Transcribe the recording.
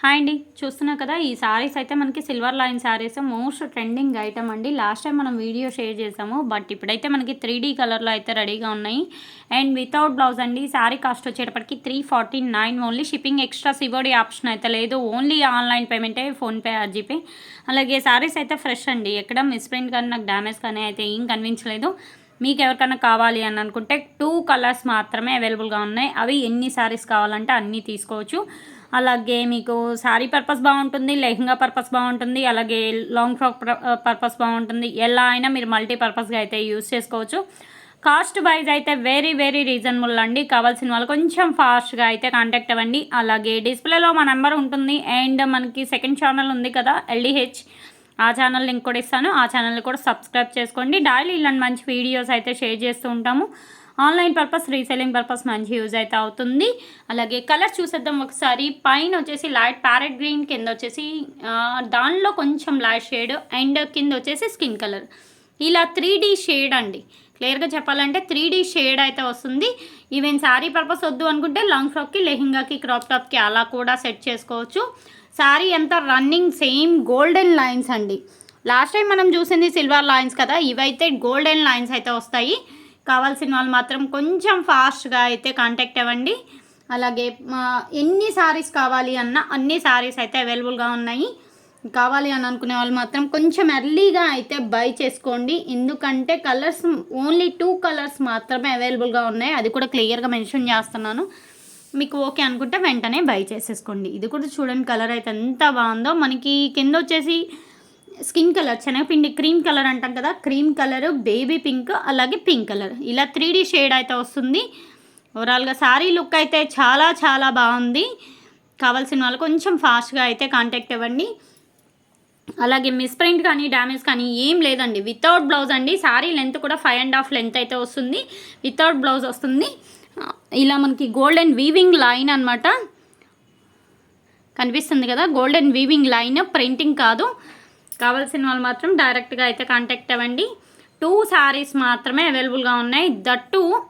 Hi అండి. చూస్తున్నా కదా ఈ శారీస్ అయితే మనకి silver line sarees most trending item అండి. లాస్ట్ టైం మనం వీడియో షేర్ చేసాము బట్ ఇప్పుడైతే మనకి త్రీ డీ కలర్లో అయితే రెడీగా ఉన్నాయి. అండ్ వితౌట్ బ్లౌజ్ అండి శారీ కాస్ట్ వచ్చేటప్పటికి three forty nine only shipping extra COD option అయితే లేదు. ఓన్లీ ఆన్లైన్ పేమెంటే ఫోన్పే జీపే అలాగే శారీస్ అయితే ఫ్రెష్ అండి. ఎక్కడ మిస్ప్రింట్ కానీ నాకు డ్యామేజ్ కానీ అయితే ఏం కనిపించలేదు మీకు ఎవరికైనా కావాలి అని అనుకుంటే టూ కలర్స్ మాత్రమే అవైలబుల్గా ఉన్నాయి. అవి ఎన్ని శారీస్ కావాలంటే అన్నీ తీసుకోవచ్చు. అలాగే మీకు శారీ పర్పస్ బాగుంటుంది లెహంగా పర్పస్ బాగుంటుంది అలాగే లాంగ్ ఫ్రాక్ పర్పస్ బాగుంటుంది. ఎలా అయినా మీరు మల్టీ పర్పస్గా అయితే యూస్ చేసుకోవచ్చు. కాస్ట్ వైజ్ అయితే వెరీ వెరీ రీజనబుల్ అండి. కావాల్సిన వాళ్ళు కొంచెం ఫాస్ట్గా అయితే కాంటాక్ట్ అవ్వండి. అలాగే డిస్ప్లేలో మా నెంబర్ ఉంటుంది. అండ్ మనకి సెకండ్ ఛానల్ ఉంది కదా ఎల్డిహెచ్ ఆ ఛానల్ లింక్ కూడా ఇస్తాను. ఆ ఛానల్ని కూడా సబ్స్క్రైబ్ చేసుకోండి. డైలీ ఇలాంటి మంచి వీడియోస్ అయితే షేర్ చేస్తూ ఉంటాము. ఆన్లైన్ పర్పస్ రీసెలింగ్ పర్పస్ మంచి యూజ్ అయితే అవుతుంది. అలాగే కలర్ చూసేద్దాం ఒకసారి. పైన వచ్చేసి లైట్ ప్యారెట్ గ్రీన్ కింద వచ్చేసి దానిలో కొంచెం లైట్ షేడ్ అండ్ కింద వచ్చేసి స్కిన్ కలర్ ఇలా త్రీ షేడ్ అండి. క్లియర్గా చెప్పాలంటే త్రీ డీ షేడ్ అయితే వస్తుంది. ఈవెన్ శారీ పర్పస్ వద్దు అనుకుంటే లాంగ్ ఫ్రాక్కి లెహింగాకి క్రాప్ టాప్కి అలా కూడా సెట్ చేసుకోవచ్చు. శారీ ఎంత రన్నింగ్ సేమ్ గోల్డెన్ లైన్స్ అండి. లాస్ట్ టైం మనం చూసింది సిల్వర్ లైన్స్ కదా ఇవైతే గోల్డెన్ లైన్స్ అయితే వస్తాయి. కావాల్సిన వాళ్ళు మాత్రం కొంచెం ఫాస్ట్గా అయితే కాంటాక్ట్ అవ్వండి. అలాగే ఎన్ని శారీస్ కావాలి అన్న అన్ని శారీస్ అయితే అవైలబుల్గా ఉన్నాయి. కావాలి అని అనుకునే వాళ్ళు మాత్రం కొంచెం ఎర్లీగా అయితే బై చేసుకోండి. ఎందుకంటే కలర్స్ ఓన్లీ టూ కలర్స్ మాత్రమే అవైలబుల్గా ఉన్నాయి. అది కూడా క్లియర్గా మెన్షన్ చేస్తున్నాను. మీకు ఓకే అనుకుంటే వెంటనే బై చేసేసుకోండి. ఇది కూడా చూడండి కలర్ అయితే ఎంత బాగుందో. మనకి కింద వచ్చేసి స్కిన్ కలర్ శనగపిండి క్రీమ్ కలర్ అంటాం కదా. క్రీమ్ కలర్ బేబీ పింక్ అలాగే పింక్ కలర్ ఇలా త్రీ షేడ్ అయితే వస్తుంది. ఓవరాల్గా శారీ లుక్ అయితే చాలా చాలా బాగుంది. కావాల్సిన వాళ్ళు కొంచెం ఫాస్ట్గా అయితే కాంటాక్ట్ ఇవ్వండి. అలాగే మిస్ప్రింట్ కానీ డ్యామేజ్ కానీ ఏం లేదండి. వితౌట్ బ్లౌజ్ అండి. శారీ లెంత్ కూడా ఫైవ్ అండ్ హాఫ్ లెంత్ అయితే వస్తుంది. వితౌట్ బ్లౌజ్ వస్తుంది. ఇలా మనకి గోల్డెన్ వీవింగ్ లైన్ అనమాట కనిపిస్తుంది కదా? గోల్డెన్ వీవింగ్ లైన్ ప్రింటింగ్ కాదు. కావాల్సిన వాళ్ళు మాత్రం డైరెక్ట్గా అయితే కాంటాక్ట్ అవ్వండి. టూ శారీస్ మాత్రమే అవైలబుల్గా ఉన్నాయి. దట్టు